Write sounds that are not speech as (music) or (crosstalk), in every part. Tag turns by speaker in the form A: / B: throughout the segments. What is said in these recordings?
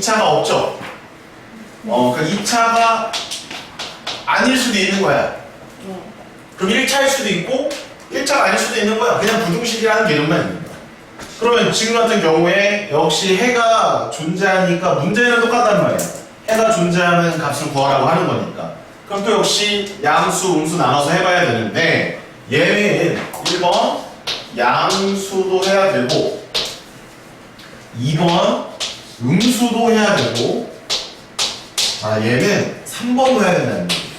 A: 2차가 없죠? 어, 그 2차가 아닐 수도 있는 거야.
B: 네.
A: 그럼 1차일 수도 있고 1차가 아닐 수도 있는 거야. 그냥 부등식이라는 개념만 있는 거야. 그러면 지금 같은 경우에 역시 해가 존재하니까 문제는 똑같단 말이야. 해가 존재하는 값을 구하라고 하는 거니까. 그럼 또 역시 양수, 음수 나눠서 해봐야 되는데 얘는 1번 양수도 해야 되고 2번 음수도 해야 되고 아 얘는 3번도 해야 된다는 얘기야.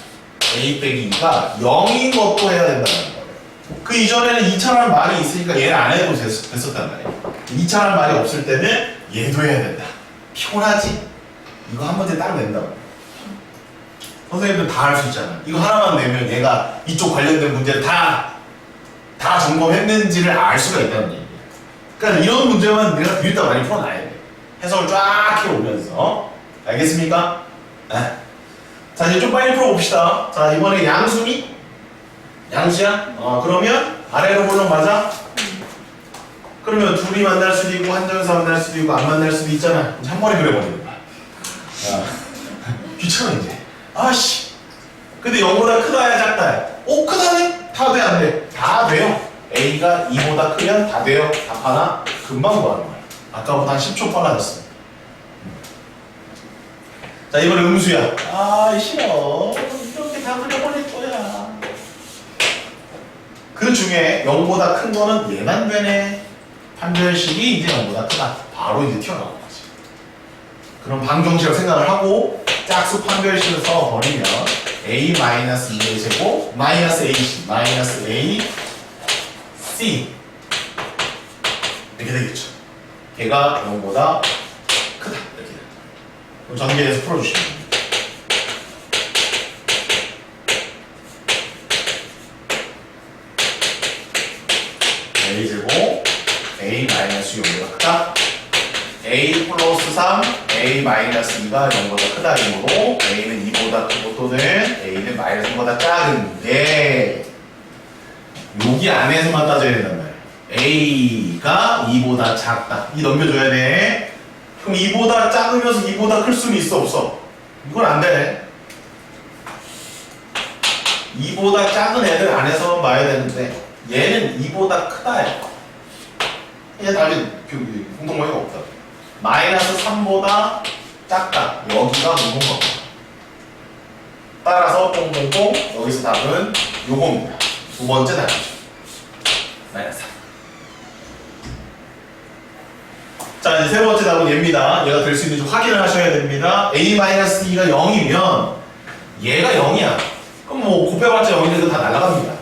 A: a 빼기 2가 0인 것도 해야 된다는 거예요. 그 이전에는 2차라는 말이 있으니까 얘를 안 해도 됐, 됐었단 말이에요. 2차라는 말이 없을 때는 얘도 해야 된다. 피곤하지? 이거 한 번째 딱 낸다고. 선생님들 다 할 수 있잖아. 이거 하나만 내면 얘가 이쪽 관련된 문제를 다, 다 점검했는지를 알 수가 있다는 얘기야. 그러니까 이런 문제만 내가 일단 많이 풀어놔야 돼. 해석을 쫙 해오면서. 알겠습니까? 네. 자, 이제 좀 빨리 풀어봅시다. 자, 이번에 양수니? 양수야? 어, 그러면 아래로 볼록 맞아? 그러면 둘이 만날 수도 있고, 한정에서 만날 수도 있고, 안 만날 수도 있잖아. 이제 한 번에 그려버리는 거야. 야, (laughs) 귀찮아, 이제. 아씨. 근데 0보다 크다야, 작다야? 오, 크다네? 다 돼, 안 돼? 다 돼요. A가 2보다 크면 다 돼요. 답 하나 금방 구하는 거야. 아까보다 한 10초 빨라졌어. 자, 이번에 음수야. 아, 싫어. 이렇게 다 그려버릴 거야. 그 중에 0보다 큰 거는 얘만 되네. 판별식이 이제 0보다 크다. 바로 이제 튀어나오는 거지. 그럼 방정식을 생각을 하고 짝수 판별식을 써버리면 a 마이너스 2의 제곱 마이너스 ac 마이너스 a c 이렇게 되겠죠. 걔가 0보다 크다. 이렇게. 그럼 전개해서 풀어주시면 됩니다. a 제곱 a 마이너스 6보다 크다. a 플러스 3 a 마이너스 2가 0보다 크다 이므로 a는 2보다 크고 또는 a는 마이너스 1보다 작은데 여기 안에서만 따져야 된단 말이야. A가 2보다 작다. 이 넘겨줘야 돼. 그럼 2보다 작으면서 2보다 클 수는 있어 없어? 이건 안 되네. 2보다 작은 애들 안에서 봐야 되는데 얘는 2보다 크다야. 얘 답이 그 공통점이 없다. 마이너스 3보다 작다. 여기가 공통점. 따라서 뽕뽕뽕 여기서 답은 요겁니다. 두 번째 답이죠. 마이너스 3. 자 이제 세 번째 답은 얘입니다. 얘가 될 수 있는지 확인을 하셔야 됩니다. a-2가 0이면 얘가 0이야. 그럼 뭐 곱해봤자 0인데 다 날아갑니다.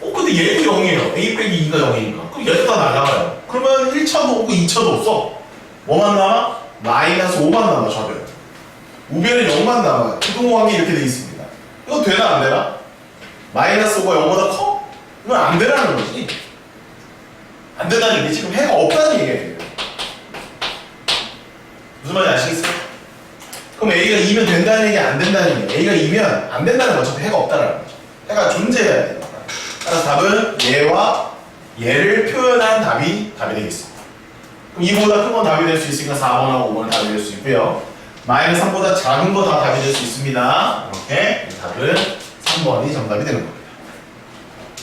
A: 어 근데 얘도 0이에요. a 빼기 2가 0이니까. 그럼 얘도 다 날아가요. 그러면 1차도 없고 2차도 없어. 뭐만 남아? 마이너스 5만 남아 좌변. 우변은 0만 남아. 부동호항이 이렇게 돼 있습니다. 이거 되나 안 되나? 마이너스 5가 0보다 커? 이건 안 되라는 거지. 안 된다는 얘기 지금 해가 없다는 얘기예요. 무슨 말인지 아시겠어요? 그럼 A가 2면 된다는 얘기 안 된다는 얘기 A가 2면 안 된다는 건 어차피 해가 없다는 거죠. 해가 존재해야 되니까. 따라서 답은 얘와 얘를 표현한 답이 답이 되겠습니다. 그럼 2보다 큰 건 답이 될 수 있으니까 4번하고 5번은 답이 될 수 있고요. 마이너스 3보다 작은 거 다 답이 될 수 있습니다. 이렇게 답은 3번이 정답이 되는 겁니다.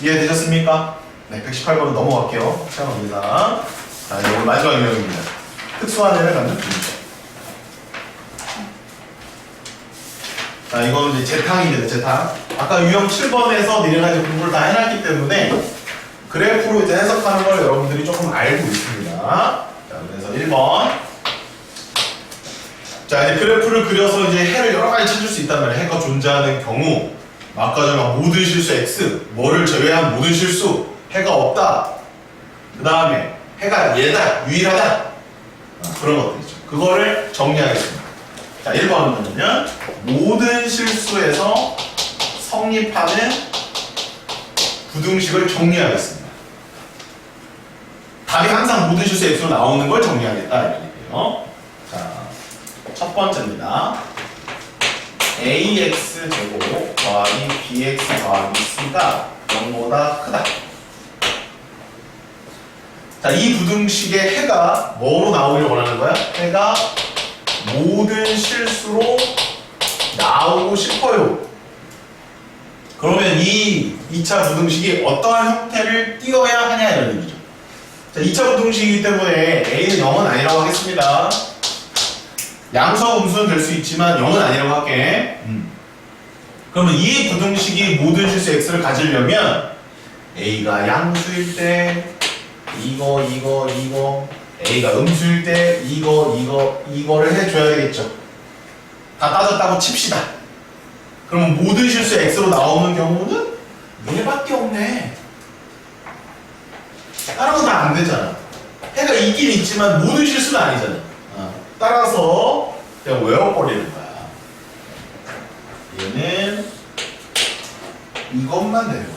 A: 이해되셨습니까? 네, 118번으로 넘어갈게요. 관계상. 자, 오늘 마지막 유형입니다. 특수한 애를 갖는 분석. 자, 이거는 이제 재탕입니다, 재탕. 아까 유형 7번에서 니네가 이제 공부를 다 해놨기 때문에 그래프로 이제 해석하는 걸 여러분들이 조금 알고 있습니다. 자, 그래서 1번. 자, 이제 그래프를 그려서 이제 해를 여러 가지 찾을 수 있단 말이에요. 해가 존재하는 경우. 아까 전에 모든 실수 X, 뭐를 제외한 모든 실수, 해가 없다. 그 다음에 해가 얘다, 유일하다. 아, 그런 것들이죠. 그거를 정리하겠습니다. 자, 1번은요. 모든 실수에서 성립하는 부등식을 정리하겠습니다. 답이 항상 모든 실수 X로 나오는 걸 정리하겠다. 이런 얘기예요. 자, 첫 번째입니다. ax 제곱 더하기 bx 더하기 c가 0보다 크다. 자, 이 부등식의 해가 뭐로 나오길 원하는 거야? 해가 모든 실수로 나오고 싶어요. 그러면 이 2차 부등식이 어떠한 형태를 띄어야 하냐 이런 얘기죠. 자, 2차 부등식이기 때문에 A는 0은 아니라고 하겠습니다. 양수와 음수는 될 수 있지만 0은 아니라고 할게. 음. 그러면 이 부등식이 모든 실수 x를 가지려면 a가 양수일 때 이거 이거 이거 a가 음수일 때 이거 이거 이거를 해줘야 되겠죠. 다 따졌다고 칩시다. 그러면 모든 실수 x로 나오는 경우는 얘밖에 없네. 다른 건 다 안 되잖아. 해가 있긴 있지만 모든 실수는 아니잖아. 어. 따라서 그냥 외워버리는 거야. 얘는 이것만. 이것만.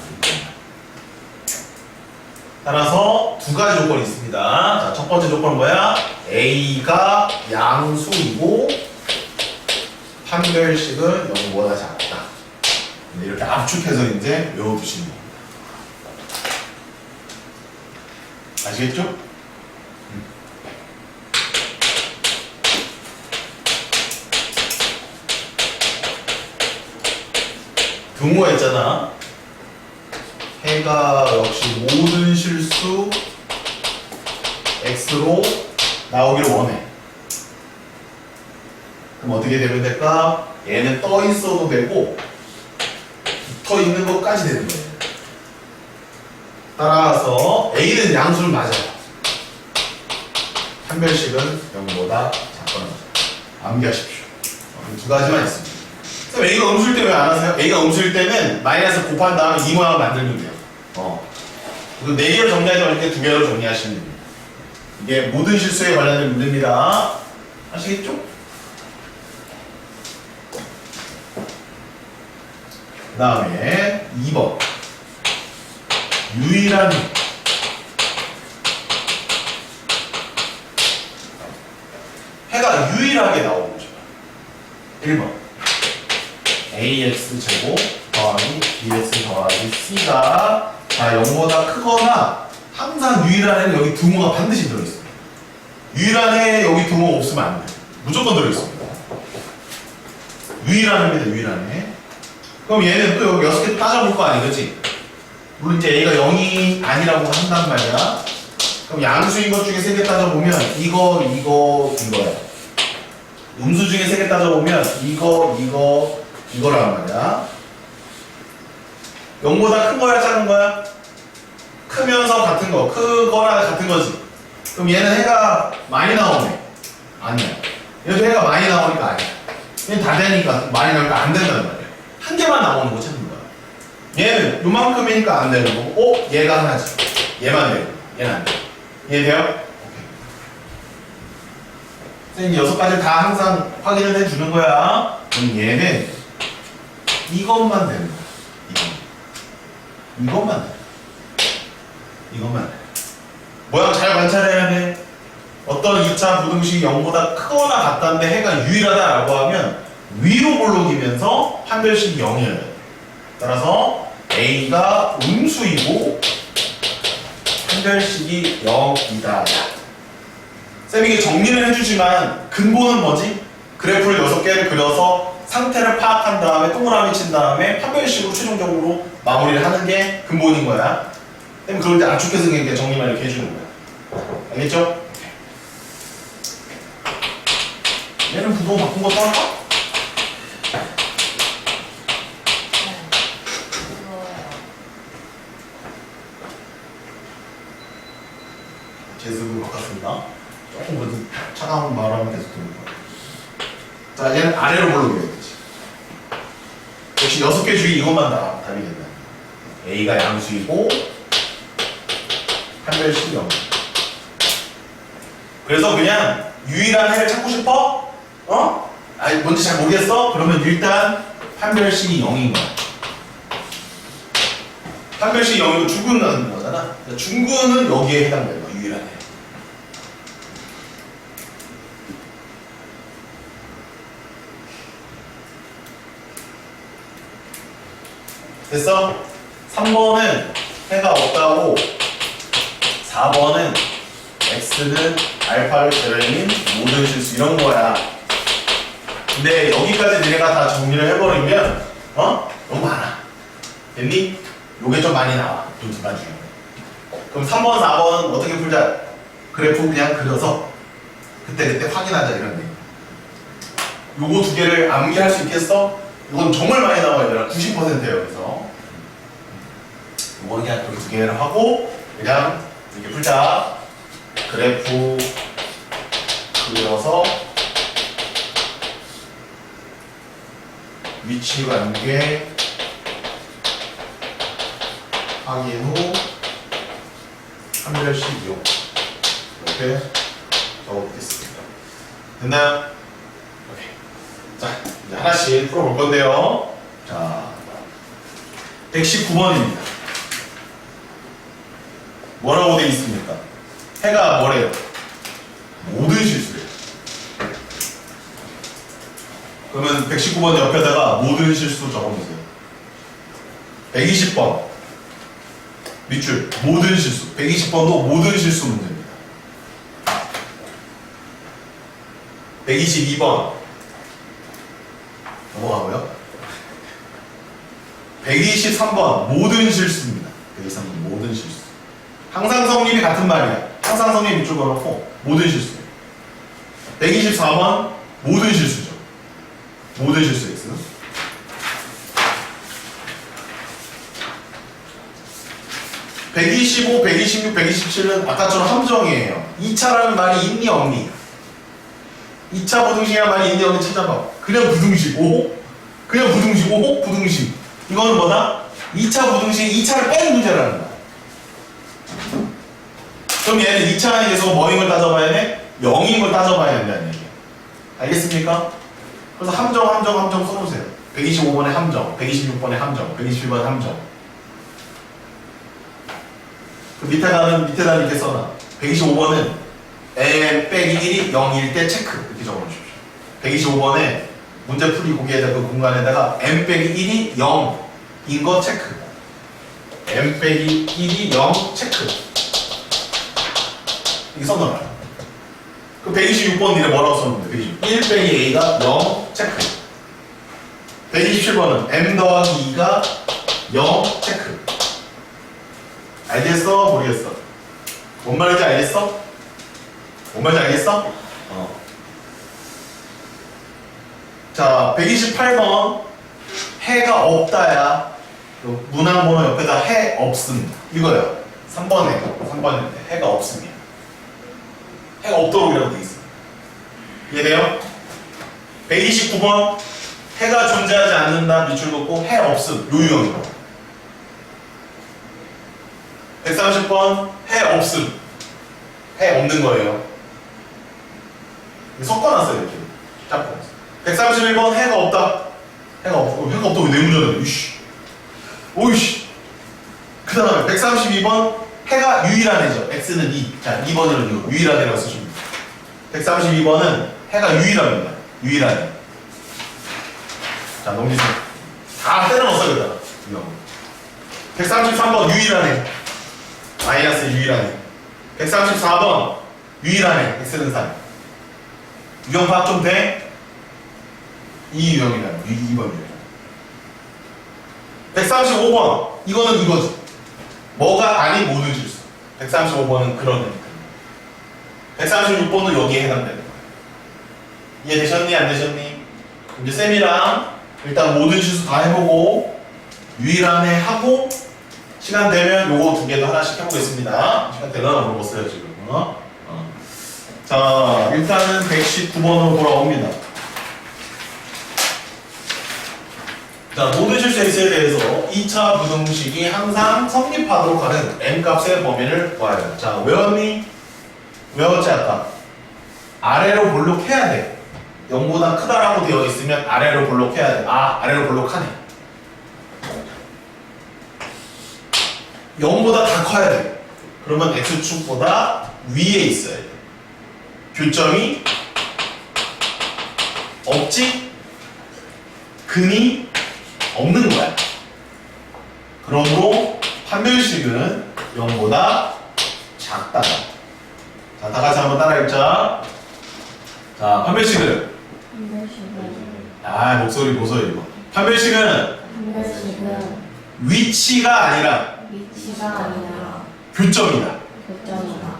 A: 따라서 두 가지 조건이 있습니다. 자, 첫 번째 조건은 뭐야? A가 양수이고 판별식은 0보다 작다. 근데 이렇게 압축해서 이제 외워두시는 겁니다. 아시겠죠? 음. 등호가 있잖아. 해가 역시 모든 실수 x로 나오기를 원해. 그럼 어떻게 되면 될까? 얘는 떠 있어도 되고 붙어 있는 것까지 되는 거예요. 따라서 a는 양수를 맞아요. 판별식은 0보다 작거나 암기하십시오. 어, 이두 가지만 있습니다. 그럼 A가 음수일 때 왜 안 하세요? A가 음수일 때는 마이너스 곱한 다음에 이 모양을 만들면 돼요. 어. 그네 개로 정리하지 말고 두 개로 정리하시면 됩니다. 이게 모든 실수에 관련된 문제입니다. 아시겠죠? 그 다음에 2번. 유일한 해가 유일하게 나오는 거죠. 1번. Ax 제곱 더하기 bx 더하기 c가 자 0보다 크거나 항상 유일한 해는 여기 등호가 반드시 들어있어요. 유일한 해에 여기 등호 없으면 안 돼요. 무조건 들어있습니다. 유일한 해입니다. 유일한 해. 그럼 얘는 또 여기 여섯 개 따져볼 거 아니, 그지? 물론 이제 A가 0이 아니라고 한단 말이야. 그럼 양수인 것 중에 세 개 따져보면 이거, 이거, 이거야. 음수 중에 세 개 따져보면 이거, 이거, 이거란 말이야. 0보다 큰 거야, 작은 거야? 크면서 같은 거, 크거나 같은 거지. 그럼 얘는 해가 많이 나오네. 아니야. 얘도 해가 많이 나오니까 아니야. 얘는 다 되니까 많이 나오니까 안 된다는 말이야. 한 개만 나오는 거 찾는 거야. 얘는 요만큼이니까 안 되는 거고, 어? 얘가 하나지. 얘만 되고, 얘는 안 돼. 이해돼요? 선생님 여섯 가지 다 항상 확인을 해주는 거야. 그럼 얘는 이것만 되는 거야. 이것만. 이것만 돼. 이것만 돼. 모양 잘 관찰해야 돼. 어떤 2차 부등식이 0보다 크거나 같다는데 해가 유일하다라고 하면 위로 볼록이면서 판별식이 0이어야 돼. 따라서 A가 음수이고 판별식이 0이다. 쌤이 이게 정리를 해주지만 근본은 뭐지? 그래프를 6개를 그려서 상태를 파악한 다음에 동그라미 친 다음에 판별식으로 최종적으로 마무리를 하는 게 근본인 거야. 쌤 그럴 때 압축해서 정리만 이렇게 해주는 거야. 알겠죠? 얘는 부동 바꾼 것도 할까? 제습으로 바꿨습니다. 조금 그래도 차가운 말하면 계속 들는 거야. 자, 얘는 아래로 되지. 역시 여섯 개 중에 이것만 다 답이 된다. A가 양수이고 판별식이 0. 그래서 그냥 유일한 해를 찾고 싶어? 어? 아니 뭔지 잘 모르겠어? 그러면 일단 판별식이 0인 거야. 판별식이 0이고 중근은 거잖아. 그러니까 중근은 여기에 해당되는 거야. 유일한 해. 됐어? 3번은 해가 없다고 4번은 x는 알파를 제외인 모든 실수 이런 거야 근데 여기까지 니네가 다 정리를 해버리면 어? 너무 많아. 됐니? 요게 좀 많이 나와. 요두 가지. 그럼 3번, 4번 어떻게 풀자? 그래프 그냥 그려서 그때 그때 확인하자 이런 얘기. 요거 두 개를 암기할 수 있겠어? 이건 정말 많이 나와요. 얘들아. 90%예요. 여기서. 그냥 이렇게 두 개를 하고 그냥 이렇게 풀자. 그래프 그려서 위치 관계 확인 후 한별씩 이용 이렇게 적어보겠습니다. 됐나요? 오케이. 자, 이제 하나씩 풀어볼 건데요. 자, 119번입니다. 뭐라고 되어 있습니까? 해가 뭐래요? 모든 실수래요. 그러면 119번 옆에다가 모든 실수 적어주세요. 120번 밑줄 모든 실수 120번도 모든 실수 문제입니다. 122번 넘어가고요. 123번 모든 실수입니다. 123번 모든 실수. 항상 성립이 같은 말이야. 항상 성립 밑줄 걸어놓고 모든 실수. 124번 모든 실수죠. 모든 실수 X. 125, 126, 127은 아까처럼 함정이에요. 2차라는 말이 있니 없니? 2차 부등식이라는 말이 있니 없니 찾아봐. 그냥 부등식. 오? 그냥 부등식. 오? 부등식. 이거는 뭐다? 2차 부등식 2차를 뺀 문제라는 거야. 그럼 얘는 2차에 대해서 뭐인 걸 따져봐야 돼? 0인 걸 따져봐야 된다는 얘기야. 알겠습니까? 그래서 함정, 함정, 함정 써놓으세요. 125번에 함정, 126번에 함정, 127번에 함정. 그 밑에다는, 밑에다 이렇게 써놔. 125번은 n 빼기 1이 0일 때 체크. 이렇게 적어놓으십시오. 125번에 문제 풀이 고기에다 그 공간에다가 n 빼기 1이 0인 거 체크. n 빼기 1이 0 체크. 이게 써놔라. 그 126번 니네 뭐라고 썼는데? 1 빼기 a가 0 체크. 127번은 m 더하기 2가 0 체크. 알겠어? 모르겠어? 뭔 말인지 알겠어? 뭔 말인지 알겠어? 어. 자, 128번 해가 없다야. 요 문항번호 옆에다 해 없음. 이거요. 3번에 3번인데 해가 없습니다. 해가 없도록이라고 돼 있어. 이해돼요? 129번 해가 존재하지 않는다 밑줄 긋고 해 없음 요유형이고 130번 해 없음 해 없는 거예요. 섞어놨어요 이렇게. 잡고 131번 해가 없다. 해가 없고 해가 없다고 왜 내문자는 이씨. 오이씨. 그 다음에 132번 해가 유일한 해죠 x는 2 자 2번으로 이거 유일한 해라고 쓰십니다 132번은 해가 유일합니다 유일한 해. 자 넘기세요 다 때려넣었어 여기다 이거 133번 유일한 해 마이너스 유일한 해 134번 유일한 해 x는 3 유형 파악 좀 돼? 이 유형이다. 2번 유형. 135번. 이거는 이거지. 뭐가 아닌 모든. 135번은 그런 애니까. 136번도 여기에 해당되는 거야. 이해되셨니? 안 되셨니? 이제 쌤이랑 일단 모든 실수 다 해보고 유일한 애 하고 시간 되면 요거 두 개도 하나씩 해보겠습니다. 시간 되려나 물어봤어요 지금. 어? 어. 자, 일단은 119번으로 돌아옵니다. 자, 모든 실수 X에 대해서 2차 부등식이 항상 성립하도록 하는 M 값의 범위를 구하여. 자, 외웠니? 외웠지, 아까? 아래로 볼록해야 돼. 0보다 크다라고 되어 있으면 아래로 볼록해야 돼. 아, 아래로 볼록하네. 0보다 다 커야 돼. 그러면 X축보다 위에 있어야 돼. 교점이 없지? 근이 없는 거야. 그러므로 판별식은 0보다 작다. 자, 다 같이 한번 따라 읽자. 자, 판별식은 아 목소리 보소 이거. 판별식은
B: 판별식은
A: 위치가 아니라
B: 위치가 아니라
A: 교점이다.
B: 결정이다.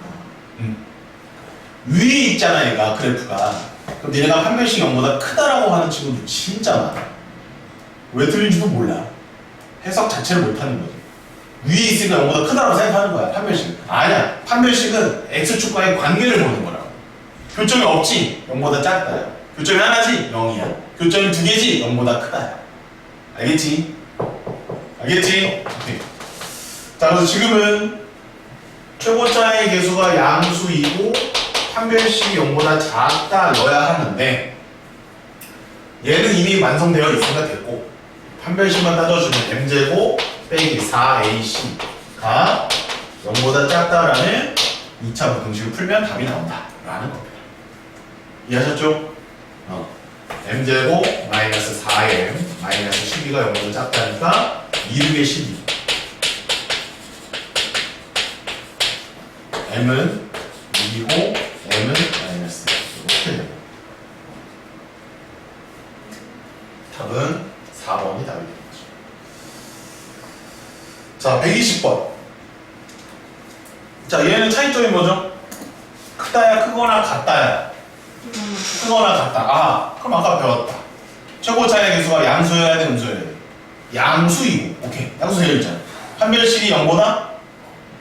A: 위에 있잖아 얘가 그래프가. 그럼 얘네가 판별식 0보다 크다라고 하는 친구들 진짜 많아. 왜 틀린지도 몰라. 해석 자체를 못하는 거지. 위에 있으니까 0보다 크다고 생각하는 거야 판별식. 아니야. 판별식은 x축과의 관계를 보는 거라고. 교점이 없지 0보다 작다야. 교점이 하나지 0이야. 교점이 두 개지 0보다 크다야. 알겠지? 알겠지? 오케이. 자 그래서 지금은 최고차의 개수가 양수이고 판별식이 0보다 작다 여야 하는데 얘는 이미 완성되어 있으니까 됐고 판별식만 따져주면 m제곱 빼기 4ac가 0보다 작다라는 2차 부등식을 풀면 답이 나온다 라는 겁니다 이해하셨죠? 어. m제곱 마이너스 4m 마이너스 12가 0보다 작다니까 2의 12 m은 2이고 m은 마이너스 이렇게 됩니다. 답은 4번이 답이 되는 거죠. 자, 120번. 자, 얘는 차이점이 뭐죠? 크다야, 크거나 같다야. 크거나 같다. 아, 그럼 아까 배웠다. 최고 차이의 개수가 양수여야 돼, 음수여야 돼? 양수이고, 오케이. 양수 되어 있잖아. 판별식이 0보다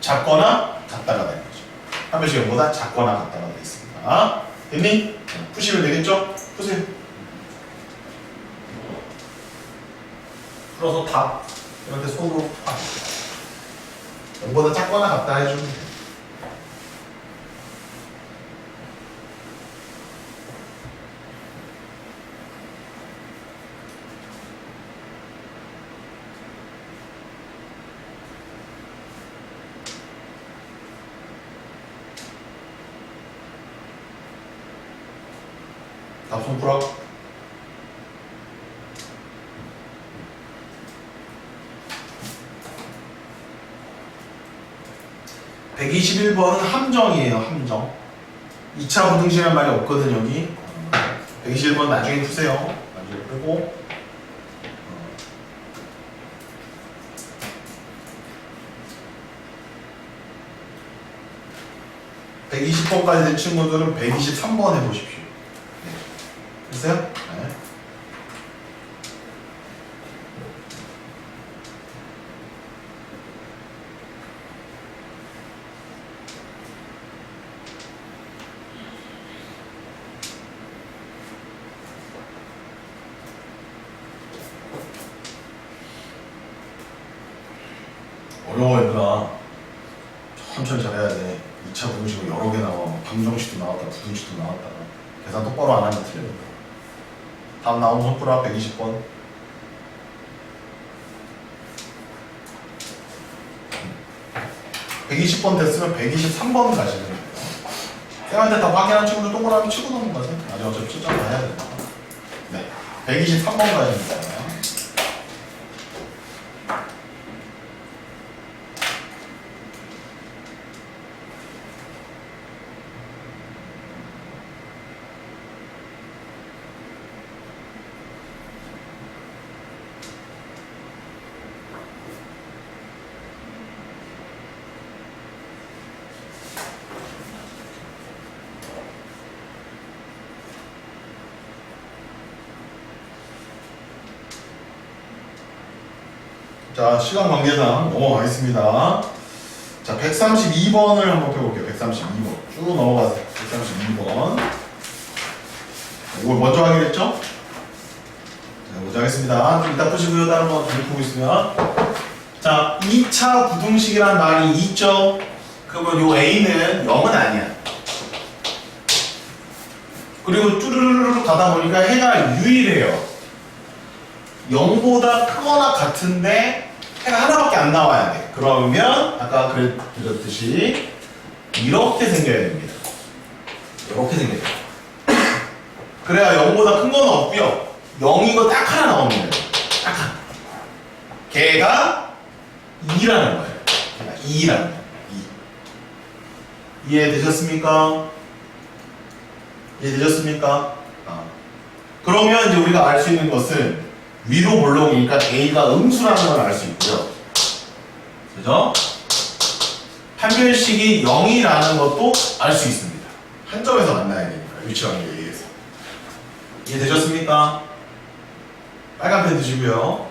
A: 작거나 같다가 되는 거죠. 판별식 0보다 작거나 같다가 되어 있습니다. 됐니? 푸시면 되겠죠? 푸세요. 풀어서 답. 이렇게 손으로 팍. 0보다 작거나 같다 해주면 돼. 답손 풀어. (121번은) 함정이에요 함정 2차 부등식이란 말이 없거든 여기 121번 나중에 푸세요 나중에 풀고 120번까지 된 친구들은 123번 해보십시오. 네. 됐어요? 네. 어려워 얘들아 천천히 잘해야 돼 2차 부등식은 여러 개 나와 방정식도 나왔다 부등식도 나왔다 계산 똑바로 안 하면 틀려 다음 나온 손가락 120번 120번 됐으면 123번 가시면 돼요. 쌤한테 다 확인한 친구들 동그라미 치고 넘어가세요. 아직 어차피 출장 다 해야 되니까 네 123번 가십니다 자, 시간 관계상 넘어가겠습니다. 자, 132번을 한번 펴볼게요. 132번. 쭉 넘어가세요. 132번. 이걸 먼저 확인했죠? 자, 먼저 하겠습니다. 좀 이따 푸시고요. 다른 거 돌이키고 있으면. 자, 2차 부등식이란 말이 있죠? 그러면 요 A는 0은 아니야. 그리고 쭈르르르 가다 보니까 해가 유일해요. 0보다 크거나 같은데 하나밖에 안 나와야 돼. 그러면 아까 그랬듯이 이렇게 생겨야 됩니다. 이렇게 생겨야 돼. 그래야 0보다 큰 건 없고요. 0이고 딱 하나 나옵니다. 딱 하나. 걔가 2라는 거예요. 걔가 2라는 거예요. 2. 이해되셨습니까? 이해되셨습니까? 아. 그러면 이제 우리가 알 수 있는 것은 위로 볼록이니까 A가 음수라는 걸 알 수 있고요. 그죠? 판별식이 0이라는 것도 알 수 있습니다. 한 점에서 만나야 되니까 위치관계에 의해서. 이해되셨습니까? 빨간 펜 드시고요.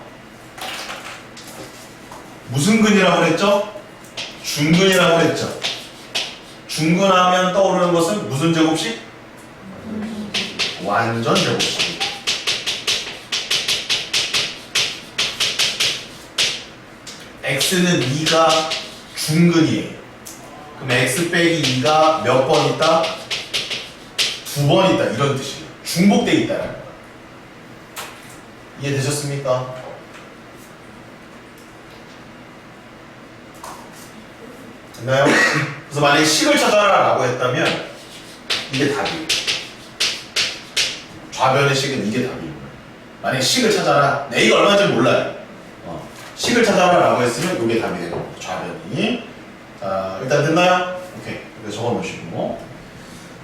A: 무슨 근이라고 그랬죠? 중근이라고 그랬죠? 중근하면 떠오르는 것은 무슨 제곱식? 완전 제곱식. X는 2가 중근이에요. 그럼 x 빼기 2가 몇 번 있다? 두 번 있다. 이런 뜻이에요. 중복돼 거야. 이해되셨습니까? 됐나요? 그래서 만약에 식을 찾아라 라고 했다면 이게 답이에요. 좌변의 식은 이게 답이에요. 만약에 식을 찾아라. A가 얼마인지 몰라요. 어, 식을 찾아라 라고 했으면 이게 답이 되는 겁니다. 좌변이. 자, 일단 됐나요? 오케이. 이거 적어 놓으시고.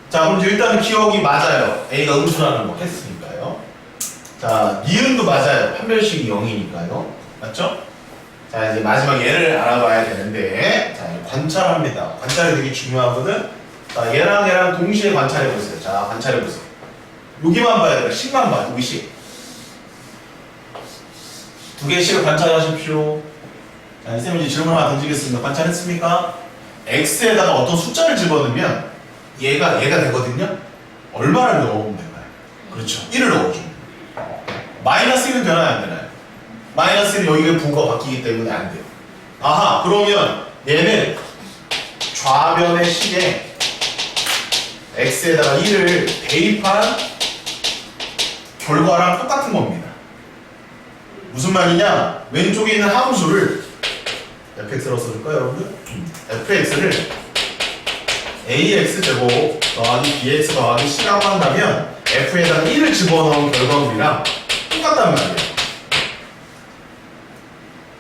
A: 자, 그럼 일단은 기억이 맞아요. A가 음수라는 거 했으니까요. 자, 니은도 맞아요. 판별식이 0이니까요. 맞죠? 자, 이제 마지막 예를 알아봐야 되는데, 자, 관찰합니다. 관찰이 되게 중요한 거는, 자, 얘랑 얘랑 동시에 관찰해 보세요. 자, 관찰해 보세요. 여기만 봐야 돼요. 식만 봐, 여기 식. 두 개씩을 관찰하십시오. 자, 선생님 이제 질문 하나 던지겠습니다. 관찰했습니까? x에다가 어떤 숫자를 집어넣으면 얘가 얘가 되거든요. 얼마를 넣어보면 될까요? 그렇죠. 1을 넣어줍니다. 마이너스 1은 되나요? 안 되나요? 마이너스 1은 여기가 부가 바뀌기 때문에 안 돼요. 아하, 그러면 얘는 좌변의 식에 x에다가 1을 대입한 결과랑 똑같은 겁니다. 무슨 말이냐? 왼쪽에 있는 함수를 fx라고 써줄까요, 여러분들? fx를 ax 제곱 더하기 bx 더하기 c라고 한다면 f에다가 1을 집어넣은 결과물이랑 똑같단 말이에요.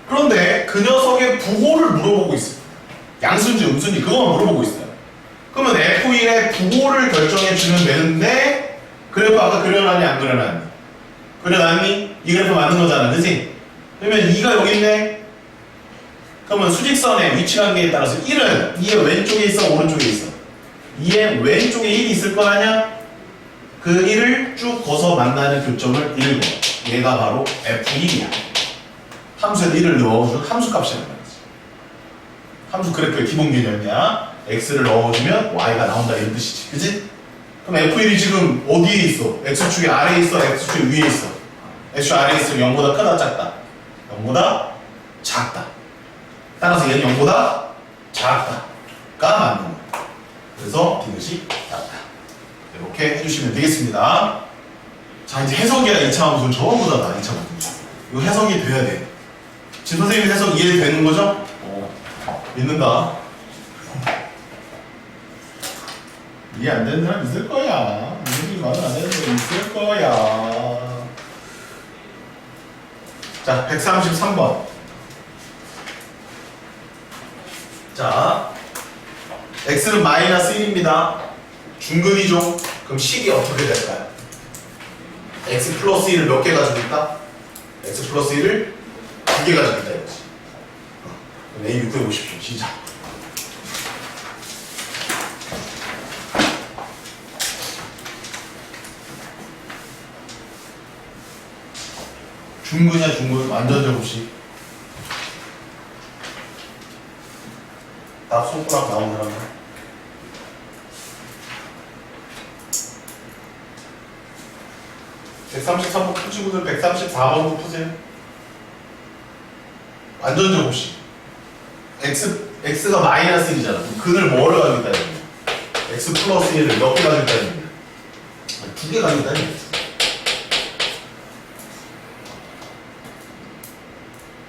A: 그런데 그 녀석의 부호를 물어보고 있어요. 양수인지 음수인지 그것만 물어보고 있어요. 그러면 f1의 부호를 결정해 주면 되는데 그래프 아까 그려놨니 안 그려놨니? 그려놨니? 이 그래프 맞는 거잖아, 그지? 그러면 2가 여기 있네? 그러면 수직선의 위치 관계에 따라서 1은 2의 왼쪽에 있어, 오른쪽에 있어? 2의 왼쪽에 1이 있을 거 아니야? 그 1을 쭉 거서 만나는 교점을 1번. 얘가 바로 F1이야. 함수에 1을 넣어주는 함수 값이라는 거지. 함수 그래프의 기본 개념이야. X를 넣어주면 Y가 나온다 이런 뜻이지. 그지? 그럼 F1이 지금 어디에 있어? X축이 아래에 있어? X축이 위에 있어? 아래에 있으면 0보다 크다 작다? 0보다 작다. 따라서 얘는 0보다 작다가 맞는 거예요. 그래서 디귿이 작다. 이렇게 해주시면 되겠습니다. 자 이제 해석이야 2차 함수는 전부 다다 2차 함수. 이거 해석이 돼야 돼. 지금 선생님 해석 이해되는 거죠? 어, 믿는다. 이해 안 되는 사람 있을 거야. 이해이 말은 안 되는 사람 있을 거야. 자, 133번. 자, x는 마이너스 1입니다. 중근이죠. 그럼 식이 어떻게 될까요? x 플러스 1을 몇 개 가지고 있다? x 플러스 1을 두 개 가지고 있다 이거지. 어, 그럼 a 6 보십시오. 시작. 중근이야 중근 완전 제곱식. 딱 손가락 나온 사람은 133번 푸시고 들 134번도 푸세요. 완전 제곱식. x x가 마이너스 1이잖아. 그럼 근을 뭐를 가지고 있다는 거야? x 플러스 1을 몇개 가지고 있다는 거야? 두개 가지고 있다는 거야.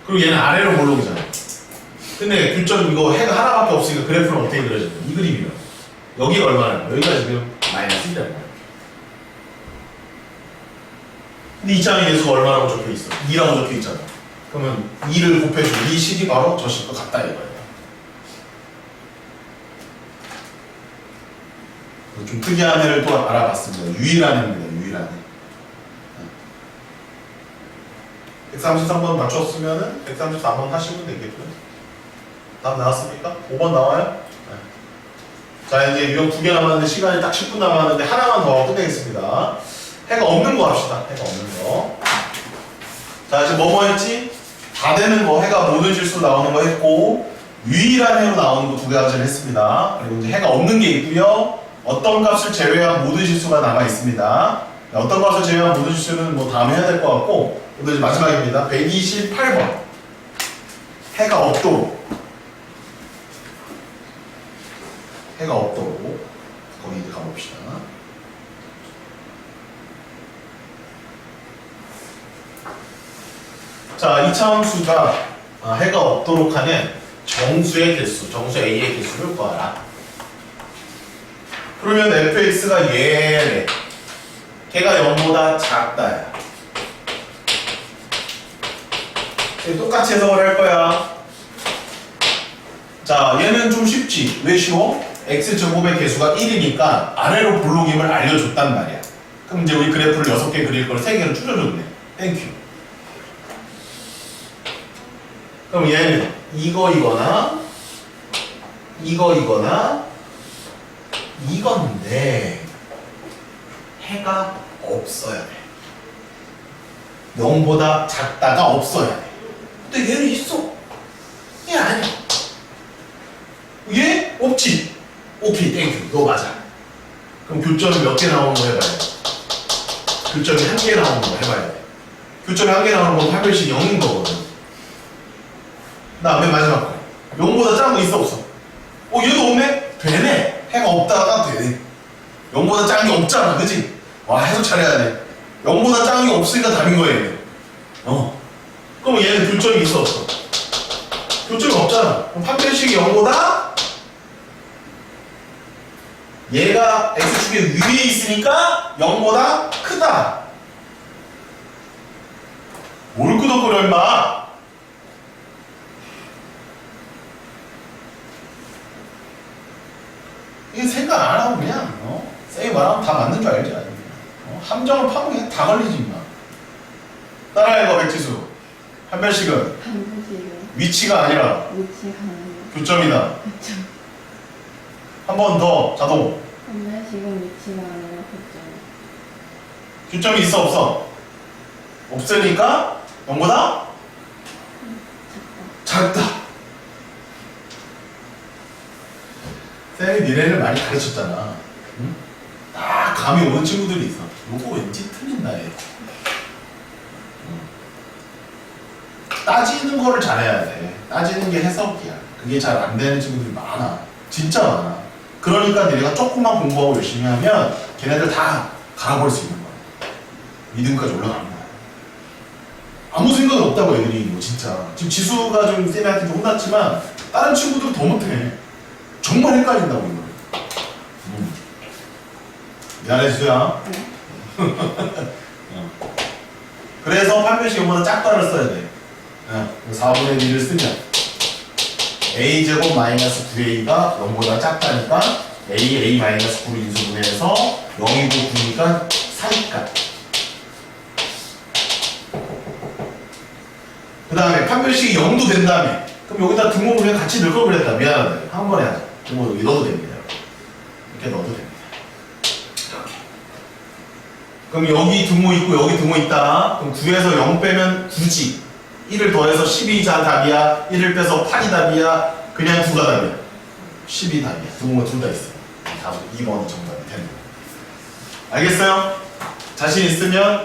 A: 그리고 얘는 아래로 볼록이잖아. 근데 교점 이거 해가 하나밖에 없으니까 그래프는 어떻게 그려져? 이 그림이면 여기가 얼마나? 여기가 지금 마이너스 1이라는 거야. 근데 이 장에 대해서 얼마라고 적혀 있어? 2라고 적혀 있잖아. 그러면 2를 곱해주면 이 식이 바로 저 식과 같다 이거예요. 좀 특이한 애를 또 알아봤습니다. 유일한 애입니다. 유일한 애. 133번 맞췄으면은 134번 하시면 되겠고요. 답 나왔습니까? 5번 나와요? 네. 자 이제 유형 두 개 남았는데 시간이 딱 10분 남았는데 하나만 더 끝내겠습니다. 해가 없는 거 합시다. 해가 없는 거. 자 이제 뭐뭐 했지? 다 되는 거 해가 모든 실수 나오는 거 했고 유일한 해로 나오는 거 두 가지를 했습니다. 그리고 이제 해가 없는 게 있고요. 어떤 값을 제외한 모든 실수가 남아 있습니다. 어떤 값을 제외한 모든 실수는 뭐 다음에 해야 될 것 같고 오늘 이제 마지막입니다. 128번 해가 없도록 해가 없도록 거기 이제 가봅시다. 자, 이차함수가 아, 해가 없도록 하는 정수의 개수, 정수 A의 개수를 구하라. 그러면 fx가 얘래. 걔가 0보다 작다야. 얘 똑같이 해석을 할 거야. 자, 얘는 좀 쉽지. 왜 쉬워? x 제곱의 개수가 1이니까 아래로 볼록임을 알려줬단 말이야. 그럼 이제 우리 그래프를 6개 그릴 걸 3개로 줄여줬네. 땡큐. 그럼 얘는 이거이거나 이거이거나 이건데 해가 없어야 돼. 0보다 작다가 없어야 돼. 근데 얘는 있어. 얘 아니야. 얘 없지. 오케이, 땡큐. 너 맞아. 그럼 교점이 몇 개 나오는 거 해봐야 돼. 교점이 한 개 나오는 거 해봐야 돼. 교점이 한 개 나오는 건 8별씩 0인 거거든. 나맨 마지막 거. 0보다 작은 거 있어 없어? 어 얘도 없네? 되네. 해가 없다가 되네. 0보다 작은 게 없잖아, 그지? 와 해석 잘해야 돼. 0보다 작은 게 없으니까 답인 얘는. 어. 그럼 얘는 교점이 있어 없어? 교점이 없잖아. 그럼 판별식이 0보다 얘가 x축의 위에 있으니까 0보다 크다. 뭘 끄덕거려 임마. 이게 생각 안 하고 그냥 어? 쌤이 말하면 다 맞는 줄 알지 아니 어? 함정을 파면 그냥 다 걸리지 임마 따라해봐 백지수 한 별씩은
B: 반드시는
A: 위치가 아니라
B: 위치가 아니라
A: 교점이다
B: 그쵸.
A: 한번 더 자동
B: 반드시는 위치가 아니라 그쵸.
A: 교점이 있어 없어 없으니까 0보다
B: 작다.
A: 작다 쌤이 니네를 많이 가르쳤잖아 응? 딱 감이 오는 친구들이 있어 요거 왠지 틀린다 얘 응. 따지는 거를 잘해야 돼. 따지는 게 해석이야. 그게 잘 안 되는 친구들이 많아. 진짜 많아. 그러니까 니네가 조금만 공부하고 열심히 하면 걔네들 다 갈아버릴 수 있는 거야. 믿음까지 올라가는 거야. 아무 생각 없다고 애들이 뭐 진짜. 지금 지수가 좀 쌤한테 좀 혼났지만 다른 친구들은 더 못해. 정말 헷갈린다고 이거. 음. 미안해 지수야.
B: 네. (laughs)
A: 어. 그래서 판별식 0보다 작다를 써야 돼. 어, 4분의 1을 쓰면 a제곱 마이너스 9a가 0보다 작다니까 a, a 마이너스 9를 인수분해해서 0이고 9니까 사니까. 그 다음에 판별식이 0도 된다며 그럼 여기다 등호를 그냥 같이 넣을 걸 그랬다. 미안하다. 한 번에 하자. 등호 여기 넣어도 됩니다 이렇게 넣어도 됩니다. 이렇게. 그럼 여기 등호 있고 여기 등호 있다. 그럼 9에서 0 빼면 9지 1을 더해서 12자 답이야 1을 빼서 8이 답이야 그냥 9가 답이야. 10이 답이야. 등호가 둘다 있어. 답 2번이 정답이 되는 거야. 알겠어요? 자신 있으면